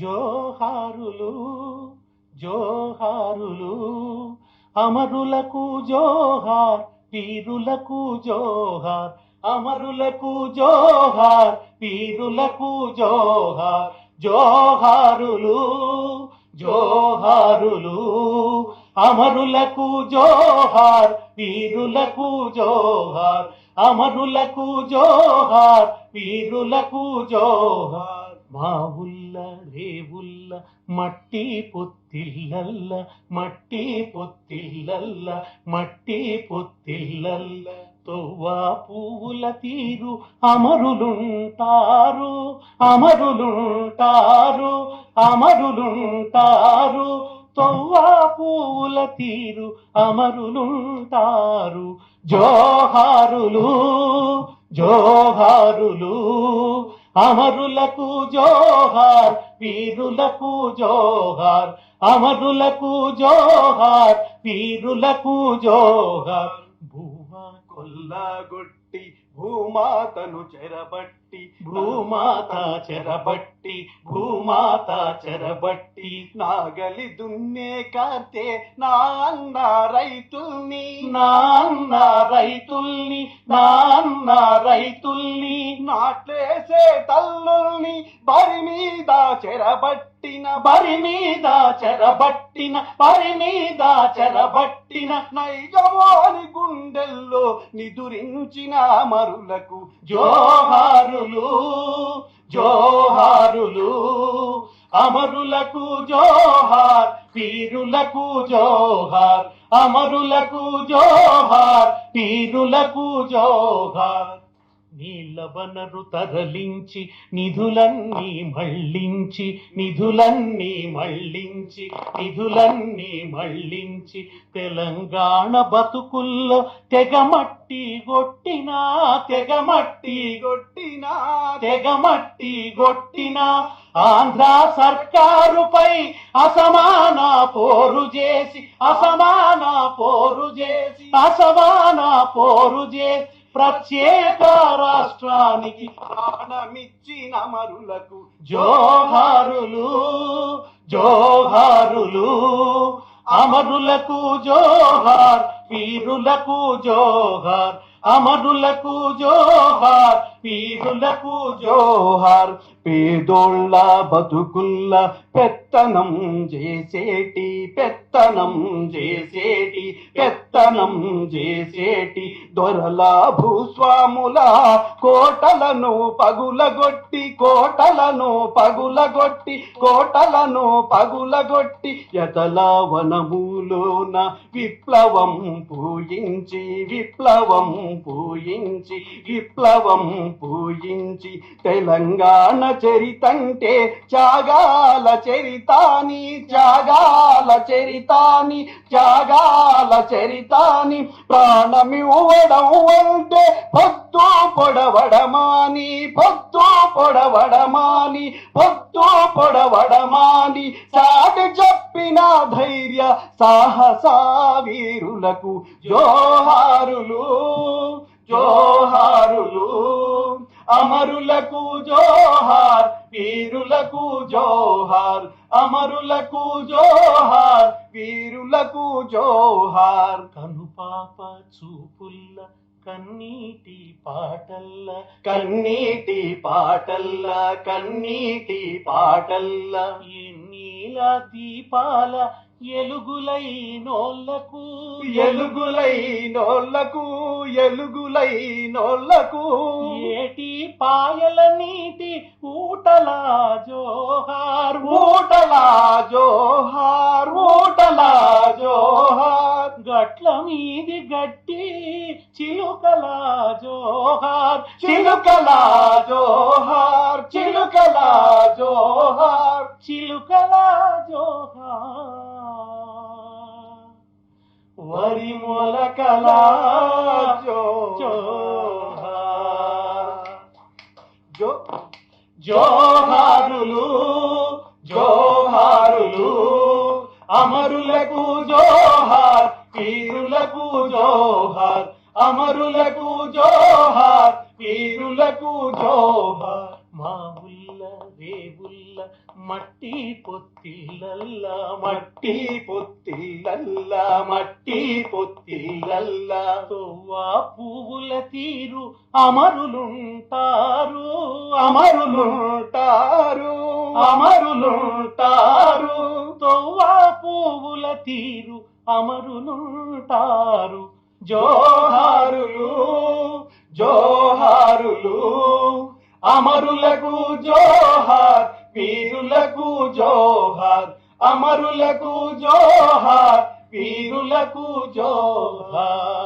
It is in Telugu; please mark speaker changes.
Speaker 1: జోహారులు జోహారులు అమరులకు జోహార్ వీరులకు జోహార్ అమరులకు జోహార్ వీరులకు జోహార్ జోహారులు జోహారులు అమరులకు జోహార్ వీరులకు జోహార్ అమరులకు జోహార్ వీరులకు జోహార్. మా రేవుల్ల మట్టి పొత్తిల్లల్ల మట్టి పొత్తిల్లల్ల మట్టి పొత్తిల్లల్ల. తొవ్వా పువ్వుల తీరు అమరులుంటారు అమరులుంటారు అమరులుంటారు. తొవ్వా పువ్వుల తీరు అమరులుంటారు జోహారులు జోహారులు. అమరులకు జోహార్ వీరులకు జోహార్ అమరులకు జోహార్ వీరులకు జోహార్ భూమా
Speaker 2: కొల్లగొట్టి భూమాతను చెరబట్టి
Speaker 1: భూమాత చెరబట్టి భూమాత చెరబట్టి
Speaker 2: నాగలి దున్నే కార్తే నాన్న రైతుల్ని
Speaker 1: నాన్న రైతుల్ని నాన్న రైతుల్ని
Speaker 2: నాట్లేసే తల్లుల్ని బరి మీద చెరబట్టిన
Speaker 1: బరి మీద చెరబట్టిన బరి మీద చెరబట్టిన
Speaker 2: నైజమాని నిదురించిన మరులకు
Speaker 1: జోహారులు జోహారులు. అమరులకు జోహార్ పీరులకు జోహార్. అమరులకు జోహార్ పీరులకు జోహార్. నీళ్ళ వనరు తరలించి నిధులన్నీ మళ్ళించి నిధులన్నీ మళ్ళించి నిధులన్నీ మళ్ళించి తెలంగాణ బతుకుల్లో తెగమట్టి గొట్టినా తెగమట్టి
Speaker 2: గొట్టినా
Speaker 1: తెగమట్టి కొట్టిన ఆంధ్ర సర్కారుపై అసమాన పోరు చేసి అసమాన పోరు చేసి అసమాన పోరు చేసి ప్రత్యేక రాష్ట్రానికి
Speaker 2: ప్రాణమిచ్చిన మరులకు
Speaker 1: జోహారులు జోహారులు. అమరులకు జోహార్ వీరులకు జోహార్ అమరులకు జోహార్ వీరులకు జోహార్
Speaker 2: పేదోళ్ళ బతుకుల్ల పెత్తనం చేసేటి పెత్తనం చేసేటి పెత్తనం చేసేటి దొరల భూస్వాముల కోటలను పగులగొట్టి కోటలను పగులగొట్టి కోటలను పగులగొట్టి ఎతల వనములోన విప్లవం పూయించి విప్లవం పూయించి విప్లవం పూజించి తెలంగాణ చరితంటే త్యాగాల చరితాని త్యాగాల చరితాని త్యాగాల చరితాని. ప్రాణమివ్వడం అంటే పొద్దు పొడవడమాని పొద్దు పొడవడమాని పొద్దు పొడవడమాని. సాటి చెప్పిన ధైర్య సాహసా వీరులకు జోహారులు జోహారులు. అమరులకు జోహార్ వీరులకు జోహార్. అమరులకు జోహార్ వీరులకు జోహార్.
Speaker 1: కనుపాప చూపుల్ల కన్నీటి పాటల్ల.
Speaker 2: కన్నీటి పాటల్ల కన్నీటి పాటల్ల.
Speaker 1: ఎన్నీల దీపాల ఎలుగులై నోళ్ళకు
Speaker 2: ఎలుగులై నోళ్ళకు ఎలుగులై నోళ్ళకు
Speaker 1: ఏటి పాయల నీటి ఊటల జోహార్?
Speaker 2: ఊటలా జోహార్ ఊటలా జోహార్.
Speaker 1: గట్ల మీది గట్టి చిలుకల జోహార్.
Speaker 2: చిలుకలా జోహార్ చిలుకలా జోహార్.
Speaker 1: చిలుకల జోహార్.
Speaker 2: వరి మొలకలా
Speaker 1: జోహారులు జోహారులు అమరులకు జోహార్ పీరులకు జోహార్ అమరులకు జోహార్ పీరులకు జోహార్. మా ఉల్ల రేవుల్ల మట్టి పొత్తిళ్ళల్ల
Speaker 2: మట్టి పొత్తిళ్ళల్ల మట్టి పొత్తిళ్ళల్ల
Speaker 1: తొవ్వా పువ్వుల తీరు అమరులుంటారు.
Speaker 2: అమరులుంటారు అమరులుంటారు.
Speaker 1: తొవ్వా పువ్వుల తీరు అమరులుంటారు.
Speaker 2: జోహారులు అమరులకు జోహార్ వీరులకు జోహార్. అమరులకు జోహార్ వీరులకు జోహార్.